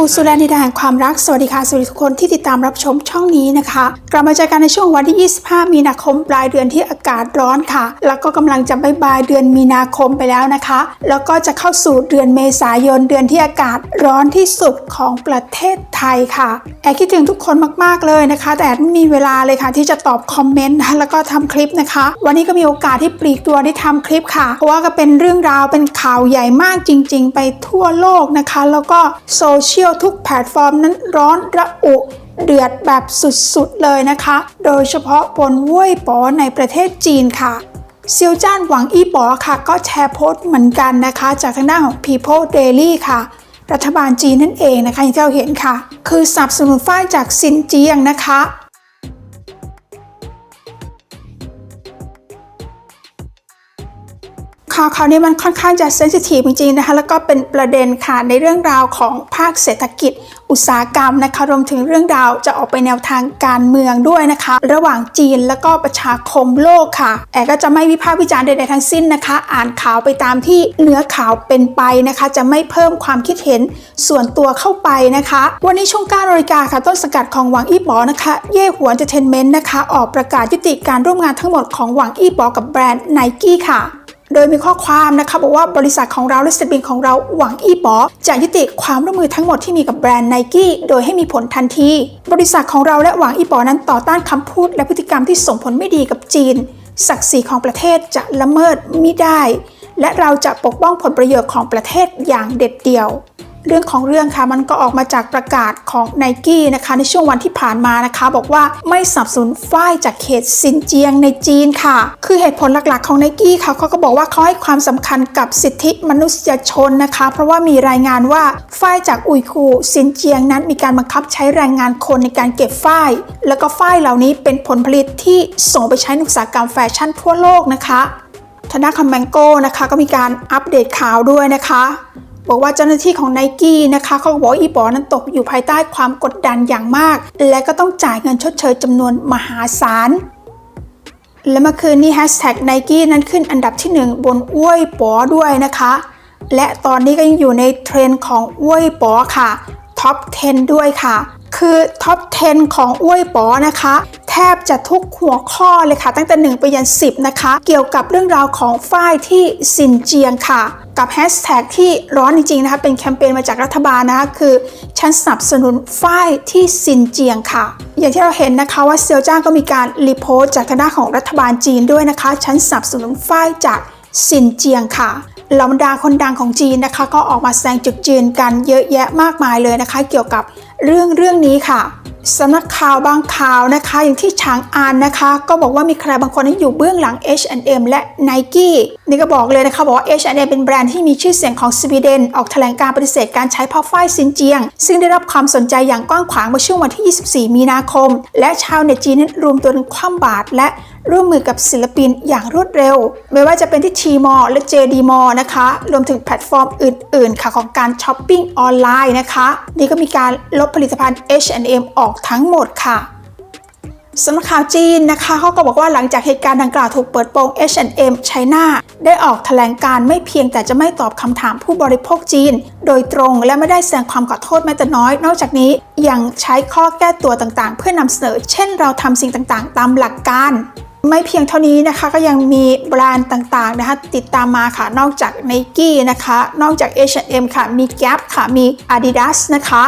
ูสุรานิดาแห่งความรัก สวัสดีค่ะสวัสดีทุกคนที่ติดตามรับชมช่องนี้นะคะ กลับมาเจอกันในช่วงวันที่ 25 มีนาคมปลายเดือนที่อากาศร้อนค่ะ แล้วก็กำลังจะบายบายเดือนมีนาคมไปแล้วนะคะ แล้วก็จะเข้าสู่เดือนเมษายนเดือนที่อากาศร้อนที่สุดของประเทศไทยค่ะแอบคิดถึงทุกคนมากๆเลยนะคะ แต่แอบไม่มีเวลาเลยค่ะที่จะตอบคอมเมนต์แล้วก็ทำคลิปนะคะ วันนี้ก็มีโอกาสที่ปลีกตัวได้ทำคลิปค่ะ เพราะว่าก็เป็นเรื่องราวเป็นข่าวใหญ่มากจริง ๆ ไปทั่วโลกนะคะ แล้วก็โซเชียลทุกแพลตฟอร์มนั้นร้อนระอุเดือดแบบสุดๆเลยนะคะ โดยเฉพาะบนเว่ยป๋อในประเทศจีนค่ะเซียวจ้านหวังอี้ป๋อค่ะ ก็แชร์โพสต์เหมือนกันนะคะ จากทางด้านของ People Daily ค่ะ รัฐบาลจีนนั่นเองนะคะที่เราเห็นค่ะ คือสนับสนุนฝ้ายจากซินเจียงนะคะาวข่าวนี้มันค่อนข้างจะเซนซิทีฟจริงๆนะคะแล้วก็เป็นประเด็นค่ะในเรื่องราวของภาคเศรษฐกิจ อุตสาหกรรมนะคะรวมถึงเรื่องราวจะออกไปแนวทางการเมืองด้วยนะคะ ระหว่างจีนแล้วก็ประชาคมโลกค่ะแอร์ก็จะไม่วิพากษ์วิจารณ์ใดๆทั้งสิ้นนะคะ อ่านข่าวไปตามที่เนื้อข่าวเป็นไปนะคะ จะไม่เพิ่มความคิดเห็นส่วนตัวเข้าไปนะคะ วันนี้ช่วง9นาฬิกาค่ะต้นสกัดของหวังอี้ป๋อนะคะเย่หัวนเจเทนเมนต์นะคะ ออกประกาศยุติการร่วมงานทั้งหมดของหวังอี้ป๋อกับแบรนด์ไนกี้ค่ะ โดยมีข้อความนะคะบอกว่าบริษัทของเราและศิลปินของเราหวังอีป๋อจะยุติความร่วมมือทั้งหมดที่มีกับแบรนด์ไนกี้โดยให้มีผลทันที บริษัทของเราและหวังอีป๋อนั้นต่อต้านคำพูดและพฤติกรรมที่ส่งผลไม่ดีกับจีน ศักดิ์ศรีของประเทศจะละเมิดไม่ได้ และเราจะปกป้องผลประโยชน์ของประเทศอย่างเด็ดเดี่ยว เรื่องของเรื่องค่ะมันก็ออกมาจากประกาศของ n i กี้นะคะในช่วงวันที่ผ่านมานะคะ บอกว่าไม่สนับสนุนฝ้ายจากเขตซินเจียงในจีนค่ะ คือเหตุผลหลักๆของ n i กี้ค่ะเขาก็บอกว่าเขาให้ความสำคัญกับสิทธิมนุษยชนนะคะ เพราะว่ามีรายงานว่าฝ้ายจากอุยกูร์ซินเจียงนั้น มีการบังคับใช้แรงงานคนในการเก็บฝ้ายแล้วก็ฝ้ายเหล่านี้เป็นผลผลิตที่ส่งไปใช้ในอุตสาหกรรมแฟชั่นทั่วโลกนะคะทางด้าคอมแมงโก้นะคะก็มีการอัปเดตข่าวด้วยนะคะ บอกว่าเจ้าหน้าที่ของไนกี้นะคะเขาบอกอีปอนั้นตกอยู่ภายใต้ความกดดันอย่างมาก และก็ต้องจ่ายเงินชดเชยจำนวนมหาศาลและเมื่อคืนนี้แฮชแท็กไนกี้นั้นขึ้นอันดับที่ 1 บนอ้วยปอด้วยนะคะ และตอนนี้ก็ยังอยู่ในเทรนด์ของอ้วยปอค่ะท็อป 10 ด้วยค่ะ คือท็อป 10 ของอ้วยปอนะคะ แทบจะทุกหัวข้อเลยค่ะ ตั้งแต่ 1 ไปยัน 10 นะคะ เกี่ยวกับเรื่องราวของฝ้ายที่ซินเจียงค่ะ กับแฮชแท็กที่ร้อนจริงๆนะคะ เป็นแคมเปญมาจากรัฐบาลนะคะ คือฉันสนับสนุนฝ้ายที่ซินเจียงค่ะ อย่างที่เราเห็นนะคะว่าเซียวจ้างก็มีการรีโพสต์จากทางด้านของรัฐบาลจีนด้วยนะคะ ฉันสนับสนุนฝ้ายจากซินเจียงค่ะเหล่าบรรดาคนดังของจีนนะคะ ก็ออกมาแสดงจุดยืนกันเยอะแยะมากมายเลยนะคะ เกี่ยวกับเรื่องเรื่องนี้ค่ะ สำนักข่าวบางข่าวนะคะ อย่างที่ฉางอานนะคะ ก็บอกว่ามีใครบางคนที่อยู่เบื้องหลัง H&M และ Nike นี่ก็บอกเลยนะคะบอกว่า H&M เป็นแบรนด์ที่มีชื่อเสียงของสวีเดน ออกแถลงการปฏิเสธการใช้ผ้าฝ้ายซินเจียง ซึ่งได้รับความสนใจอย่างกว้างขวางเมื่อช่วงวันที่ 24 มีนาคม และชาวเน็ตจีนนั้นรวมตัวกันคว่ำบาตรและ ร่วมมือกับศิลปินอย่างรวดเร็ว ไม่ว่าจะเป็นที่ทีมอและ JD m a l l นะคะ รวมถึงแพลตฟอร์มอื่น ๆ ค่ะของการช้อปปิ้งออนไลน์นะคะ นี่ก็มีการลบผลิตภัณฑ์ H&M ออกทั้งหมดค่ะสำนักข่าวจีนนะคะเขาก็บอกว่าหลังจากเหตุการณ์ดังกล่าวถูกเปิดโปง H&M China ได้ออกแถลงการไม่เพียงแต่จะไม่ตอบคำถามผู้บริโภคจีน โดยตรงและไม่ได้แสดงความขอโทษแม้แต่น้อย นอกจากนี้ยังใช้ข้อแก้ตัวต่างๆ เพื่อนำเสนอ เช่นเราทำสิ่งต่างๆ ตามหลักการ ไม่เพียงเท่านี้นะคะก็ยังมีแบรนด์ต่างๆนะคะติดตามมาค่ะนอกจาก n i กี้นะคะ นอกจาก H&M ค่ะมี Gap ค่ะมี Adidas นะคะ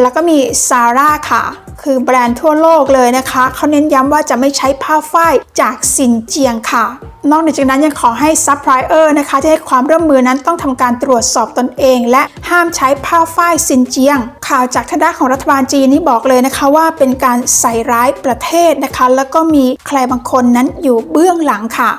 แล้วก็มี Zara ค่ะ คือแบรนด์ทั่วโลกเลยนะคะ เขาเน้นย้ำว่าจะไม่ใช้ผ้าฝ้ายจากซินเจียงค่ะ นอกจากนั้นยังขอให้ซัพพลายเออร์นะคะที่ให้ความร่วมมือนั้นต้องทำการตรวจสอบตนเอง และห้ามใช้ผ้าฝ้ายซินเจียง ข่าวจากทางด้านของรัฐบาลจีนนี่บอกเลยนะคะว่าเป็นการใส่ร้ายประเทศนะคะ แล้วก็มีใครบางคนนั้นอยู่เบื้องหลังค่ะ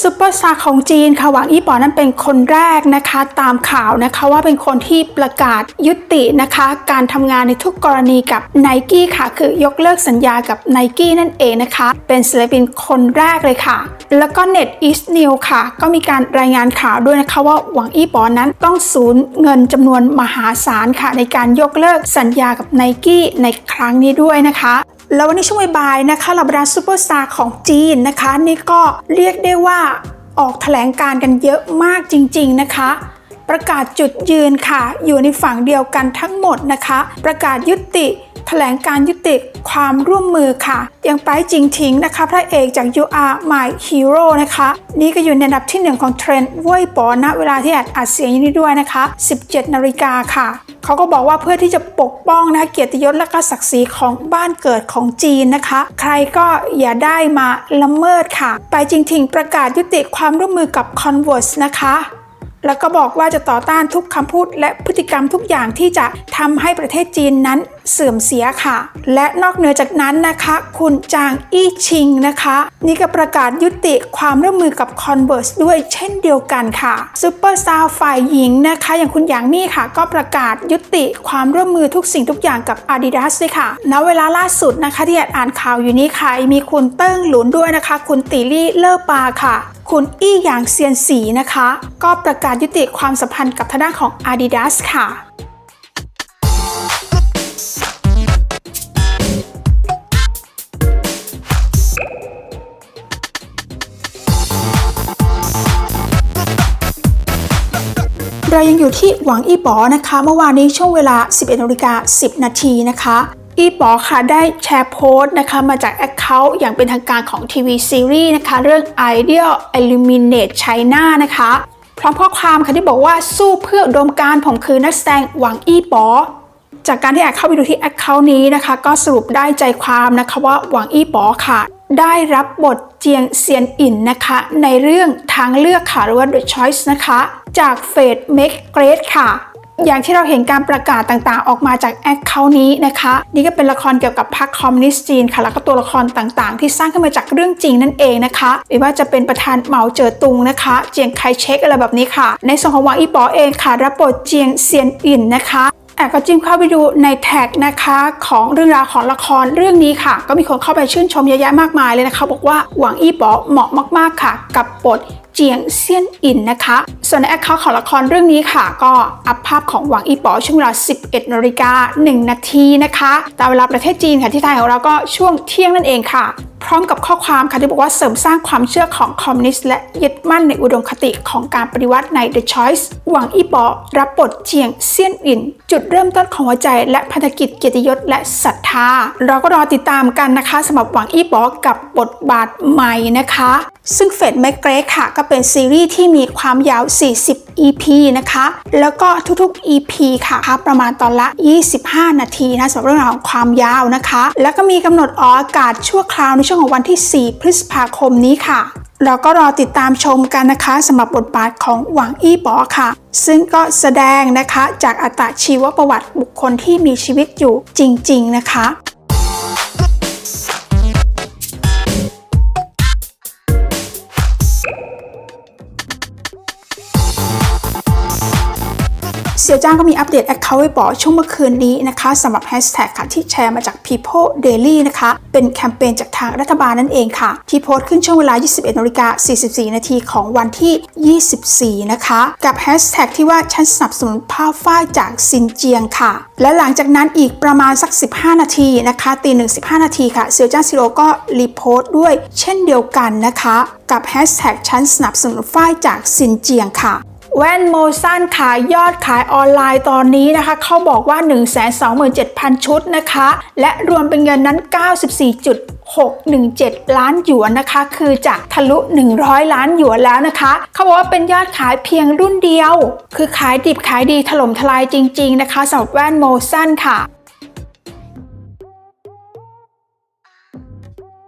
ซูเปอร์สตาร์ของจีนค่ะหวังอี้ป๋อนั้นเป็นคนแรกนะคะตามข่าวนะคะว่าเป็นคนที่ประกาศยุตินะคะ การทำงานในทุกกรณีกับ n i กี้ค่ะ คือยกเลิกสัญญากับ n i กี้นั่นเองนะคะ เป็นศิลปินคนแรกเลยค่ะ แล้วก็ Net East New ค่ะ ก็มีการรายงานข่าวด้วยนะคะว่าหวังอี้ป๋อนั้นต้องสูญเงินจำนวนมหาศาลค่ะ ในการยกเลิกสัญญากับ n i กี้ในครั้งนี้ด้วยนะคะ แล้ววันนี้ช่วงบ่ายนะคะเหล่าบรรดาซูเปอร์สตาร์ของจีนนะคะ นี่ก็เรียกได้ว่าออกแถลงการกันเยอะมากจริง ๆนะคะ ประกาศจุดยืนค่ะ อยู่ในฝั่งเดียวกันทั้งหมดนะคะ ประกาศยุติแถลงการยุติความร่วมมือค่ะยังไปจริงทิ้งนะคะ พระเอกจาก You Are My Hero นะคะ นี่ก็อยู่ในอันดับที่หนึ่งของเทรนด์ว้ยปอณเวลาที่อดอัดเสียงนี้ด้วยนะคะ 17 นาฬิกาค่ะ เขาก็บอกว่าเพื่อที่จะปกป้องนะคะเกียรติยศและก็ศักดิ์ศรีของบ้านเกิดของจีนนะคะ ใครก็อย่าได้มาละเมิดค่ะ ไปจริงๆประกาศยุติความร่วมมือกับ Converse นะคะ แล้วก็บอกว่าจะต่อต้านทุกคำพูดและพฤติกรรมทุกอย่างที่จะทำให้ประเทศจีนนั้นเสื่อมเสียค่ะ และนอกเหนือจากนั้นนะคะ คุณจางอี้ชิงนะคะ นี่ก็ประกาศยุติความร่วมมือกับ Converse ด้วยเช่นเดียวกันค่ะซูเปอร์สตาร์ฝ่ายหญิงนะคะ อย่างคุณหยางมี่ค่ะ ก็ประกาศยุติความร่วมมือทุกสิ่งทุกอย่างกับ Adidas ด้วยค่ะณเวลาล่าสุดนะคะที่อดอ่านข่าวอยู่นี้ค่ะมีคุณเติ้งหลุนด้วยนะคะ คุณตีลี่เลอร์ปาค่ะ คุณอี้หยางเซียนสีนะคะ ก็ประกาศยุติความสัมพันธ์กับทางด้านของ Adidas ค่ะเรายังอยู่ที่หวังอี้ป๋อนะคะ เมื่อวานนี้ช่วงเวลา 11นาฬิกา10 นาทีนะคะ อีป๋อค่ะได้แชร์โพสต์นะคะมาจาก Account อย่างเป็นทางการของทีวีซีรีส์นะคะเรื่อง Ideal Illuminate China นะคะพร้อมข้อความค่ะที่บอกว่าสู้เพื่อดมการผมคือนักแสดงหวังอี้ป๋อจากการที่แอดเข้าไปดูที่ Account นี้นะคะ ก็สรุปได้ใจความนะคะว่าหวังอี้ป๋อค่ะ ได้รับบทเจียงเซียนอินนะคะ ในเรื่องทางเลือกค่ะหรือว่า The Choice นะคะ จากเฟด Make Great ค่ะ อย่างที่เราเห็นการประกาศต่างๆ ออกมาจากแอคเคาท์นี้นะคะ นี่ก็เป็นละครเกี่ยวกับพรรคคอมมิวนิสต์จีนค่ะ แล้วก็ตัวละครต่างๆ ที่สร้างขึ้นมาจากเรื่องจริงนั่นเองนะคะ ไม่ว่าจะเป็นประธานเหมาเจ๋อตุงนะคะ เจียงไคเชกอะไรแบบนี้ค่ะ ในส่วนของหวังอีป๋อเองค่ะ รับบทเจียงเซียนอินนะคะแอบก็จิ้มเข้าไปดูในแท็กนะคะของเรื่องราวของละครเรื่องนี้ค่ะ ก็มีคนเข้าไปชื่นชมเยอะแยะมากมายเลยนะคะ บอกว่าหวังอี้ป๋อเหมาะมากๆค่ะ กับบท เจียงเซียนอินนะคะ ส่วนในแอคเคาท์ของละครเรื่องนี้ค่ะ ก็อัพภาพของหวังอีป๋อช่วงเวลา 11นาฬิกา1นาทีนะคะตามเวลาประเทศจีนค่ะที่ไทยของเราก็ช่วงเที่ยงนั่นเองค่ะพร้อมกับข้อความค่ะที่บอกว่าเสริมสร้างความเชื่อของคอมมิวนิสต์และยึดมั่นในอุดมคติของการปฏิวัติใน The Choice หวังอีปอรับบทเจียงเซียนอิน จุดเริ่มต้นของหัวใจ และพันธกิจเกียรติยศและศรัทธา เราก็รอติดตามกันนะคะสำหรับหวังอีปอกับบทบาทใหม่นะคะ ซึ่งเฟดแมกเกรกค่ะ ก็เป็นซีรีส์ที่มีความยาว 40 EP นะคะ แล้วก็ทุกๆ EP ค่ะประมาณตอนละ 25 นาทีนะสำหรับเรื่องราวของความยาวนะคะ แล้วก็มีกำหนดออกอากาศชั่วคราวในช่วงของวันที่ 4 พฤษภาคมนี้ค่ะเราก็รอติดตามชมกันนะคะสำหรับบทบาทของหวังอี้ป๋อค่ะ ซึ่งก็แสดงนะคะจากอัตชีวประวัติบุคคลที่มีชีวิตอยู่จริง ๆ นะคะ เสี่ยวจ้างก็มีอัปเดต Account ไว้บอกช่วงเมื่อคืนนี้นะคะสำหรับแฮชแท็กค่ะที่แชร์มาจาก People Daily นะคะ เป็นแคมเปญจากทางรัฐบาลนั่นเองค่ะ ที่โพสต์ขึ้นช่วงเวลา 21นาฬิกา44 นาทีของวันที่ 24 นะคะ กับแฮชแท็กที่ว่าฉันสนับสนุนผ้าฝ้ายจากซินเจียงค่ะ และหลังจากนั้นอีกประมาณสัก 15 นาทีนะคะตีหนึ่ง15นาทีค่ะเสี่ยวจ้างซิโร่ก็รีโพสต์ด้วย เช่นเดียวกันนะคะ กับแฮชแท็กฉันสนับสนุนฝ้ายจากซินเจียงค่ะ แว่นโมซันขายยอดขายออนไลน์ตอนนี้นะคะ เขาบอกว่า 127,000 ชุดนะคะ และรวมเป็นเงินนั้น 94.617 ล้านหยวนนะคะ คือจะทะลุ 100 ล้านหยวนแล้วนะคะ เขาบอกว่าเป็นยอดขายเพียงรุ่นเดียว คือขายดิบขายดีถล่มทลายจริง ๆ นะคะสำหรับแว่นโมซันค่ะ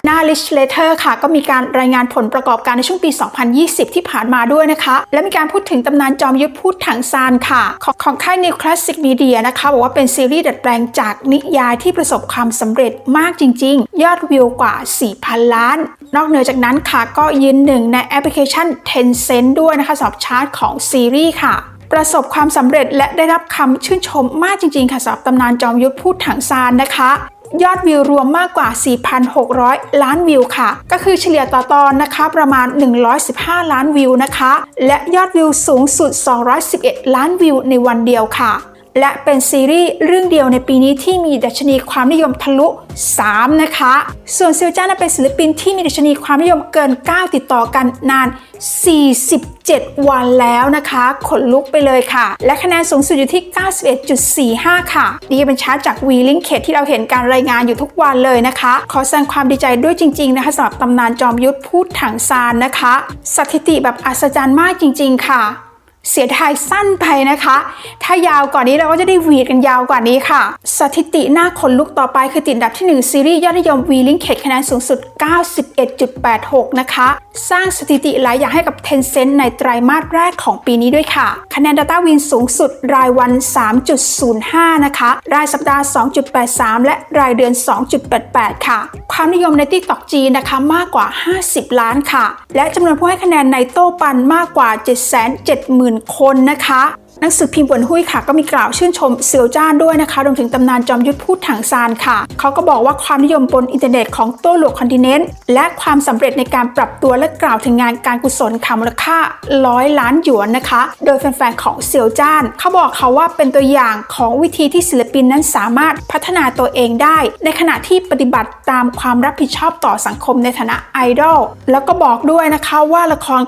หน้า Rich Letter ค่ะ ก็มีการรายงานผลประกอบการในช่วงปี 2020 ที่ผ่านมาด้วยนะคะ และมีการพูดถึงตำนานจอมยุทธพูดถังซานค่ะ ของของค่าย New Classic Media นะคะ บอกว่าเป็นซีรีส์ดัดแปลงจากนิยายที่ประสบความสำเร็จมากจริง ๆ ยอดวิวกว่า 4,000 ล้าน นอกเหนือจากนั้นค่ะก็ยืนหนึ่งในแอปพลิเคชัน Tencent ด้วยนะคะสำหรับชาร์ตของซีรีส์ค่ะประสบความสำเร็จและได้รับคำชื่นชมมากจริงๆ ค่ะสำหรับตำนานจอมยุทธพูดถังซานนะคะ ยอดวิวรวมมากกว่า 4,600 ล้านวิวค่ะ ก็คือเฉลี่ยต่อตอนนะคะประมาณ 115 ล้านวิวนะคะ และยอดวิวสูงสุด 211 ล้านวิวในวันเดียวค่ะ และเป็นซีรีส์เรื่องเดียวในปีนี้ที่มีดัชนีความนิยมทะลุ 3 นะคะ ส่วนเซียวจ้านเป็นศิลปินที่มีดัชนีความนิยมเกิน 9 ติดต่อกันนาน 47 วันแล้วนะคะ ขนลุกไปเลยค่ะ และคะแนนสูงสุดอยู่ที่ 91.45 ค่ะ ดีเป็นชาร์ตจาก v l i n k ที่เราเห็นการรายงานอยู่ทุกวันเลยนะคะ ขอแสดงความดีใจด้วยจริง ๆ นะคะสำหรับตำนานจอมยุทธพูดถังซานนะคะ สถิติแบบอัศจรรย์มากจริง ๆ ค่ะ เสียดายสั้นไปนะคะ ถ้ายาวกว่านี้เราก็จะได้หวีดกันยาวกว่านี้ค่ะ สถิติหน้าขนลุกต่อไปคือติดดับที่ 1 ซีรีส์ยอดนิยม V Link เขตคะแนนสูงสุด 91.86 นะคะ สร้างสถิติหลายอย่างให้กับ Tencent ในไตรมาสแรกของปีนี้ด้วยค่ะ คะแนน Data Win สูงสุดรายวัน 3.05 นะคะ รายสัปดาห์ 2.83 และรายเดือน 2.88 ค่ะ ความนิยมใน TikTok จีนนะคะมากกว่า 50 ล้านค่ะ และจำนวนผู้ให้คะแนนในโต้ปันมากกว่า 770,000คนนะคะหนังสือพิมพ์บนหุ้ยค่ะ ก็มีกล่าวชื่นชมเซียวจ้านด้วยนะคะรวมถึงตำนานจอมยุทธพูดถังซานค่ะ เขาก็บอกว่าความนิยมบนอินเทอร์เน็ตของโต้หลวกคอนติเนนต์และความสำเร็จในการปรับตัวและกล่าวถึงงานการกุศลค่ะมูลค่าร้อยล้านหยวนนะคะ โดยแฟนๆของเซียวจ้าน เขาบอกเขาว่าเป็นตัวอย่างของวิธีที่ศิลปินนั้นสามารถพัฒนาตัวเองได้ ในขณะที่ปฏิบัติตามความรับผิดชอบต่อสังคมในฐานะไอดอลแล้วก็บอกด้วยนะคะว่าละคร